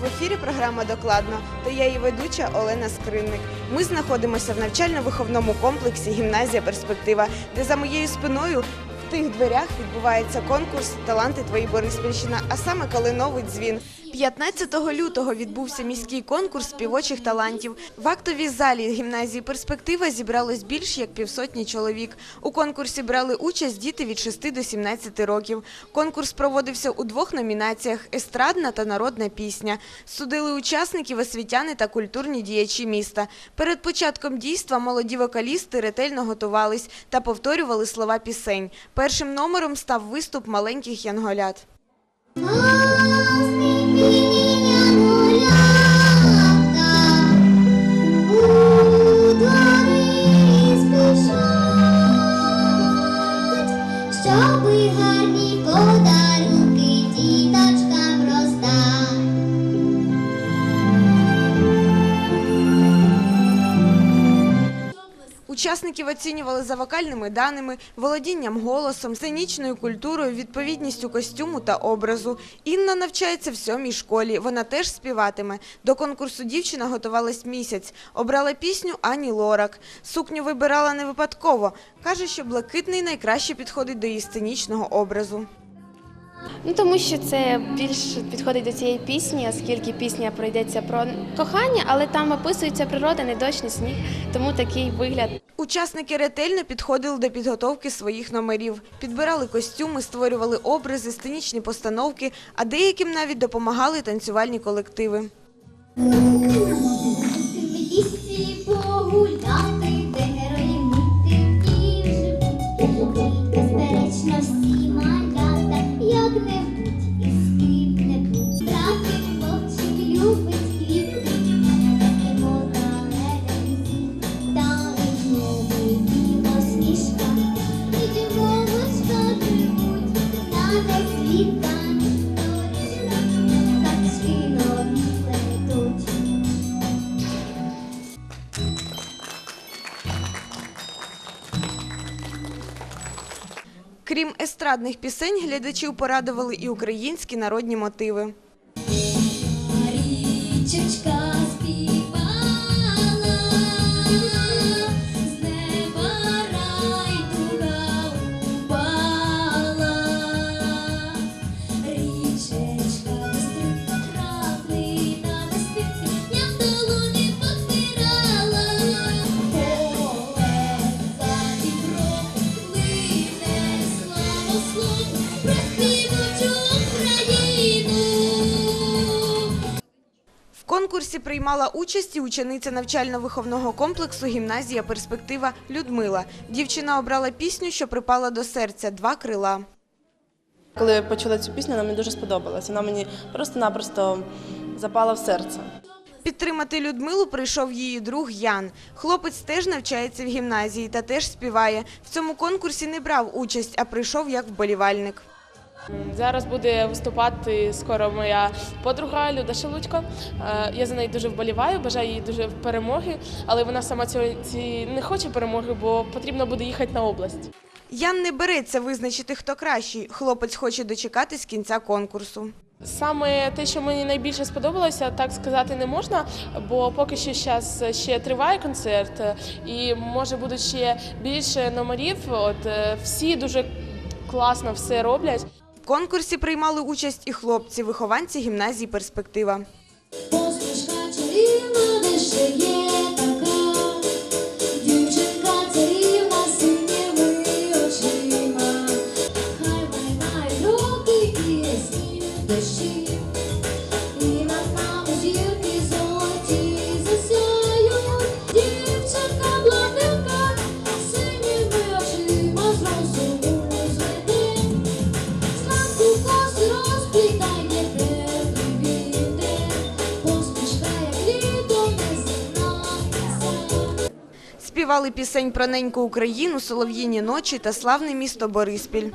В ефірі програма Докладно та я її ведуча Олена Скринник. Ми знаходимося в навчально-виховному комплексі Гімназія Перспектива, де за моєю спиною в тих дверях відбувається конкурс Таланти твої Бориспільщина, а саме калиновий дзвін. 15 лютого відбувся міський конкурс співочих талантів. В актовій залі гімназії Перспектива зібралось більш як півсотні чоловік. У конкурсі брали участь діти від 6 до 17 років. Конкурс проводився у двох номінаціях: естрадна та народна пісня. Судили учасників освітяни та культурні діячі міста. Перед початком дійства молоді вокалісти ретельно готувались та повторювали слова пісень. Першим номером став виступ маленьких янголят. Учасників оцінювали за вокальними даними, володінням голосом, сценічною культурою, відповідністю костюму та образу. Інна навчається в сьомій школі. Вона теж співатиме. До конкурсу дівчина готувалась місяць. Обрала пісню Ані Лорак. Сукню вибирала не випадково. Каже, що блакитний найкраще підходить до її сценічного образу. Ну тому що це більш підходить до цієї пісні, оскільки пісня пройдеться про кохання, але там описується природа, не дощ, не сніг, тому такий вигляд. Учасники ретельно підходили до підготовки своїх номерів, підбирали костюми, створювали образи, сценічні постановки, а деяким навіть допомагали танцювальні колективи. Крім естрадних пісень, глядачів порадували і українські народні мотиви. Річечка співала, конкурсі приймала участь і учениця навчально-виховного комплексу гімназія Перспектива Людмила. Дівчина обрала пісню, що припала до серця Два крила. Коли я почула цю пісню, вона мені дуже сподобалася. Вона мені просто-напросто запала в серце. Підтримати Людмилу прийшов її друг Ян. Хлопець теж навчається в гімназії та теж співає. В цьому конкурсі не брав участь, а прийшов як вболівальник. Зараз буде виступати скоро моя подруга Люда Шелудько. Е, Я за неї дуже вболіваю, бажаю їй дуже перемоги, але вона сама цього не хоче перемоги, бо потрібно буде їхати на область. Ян не береться визначити, хто кращий. Хлопець хоче дочекатись кінця конкурсу. Саме те, що мені найбільше сподобалося, так сказати не можна, бо поки що зараз ще триває концерт, е, і може будуть ще більше номерів. От е, всі дуже класно все роблять. Конкурсі приймали участь і хлопці, вихованці гімназії Перспектива. Посмішка чарівна, де ще є Співали пісень про неньку Україну, солов'їні ночі та славне місто Бориспіль.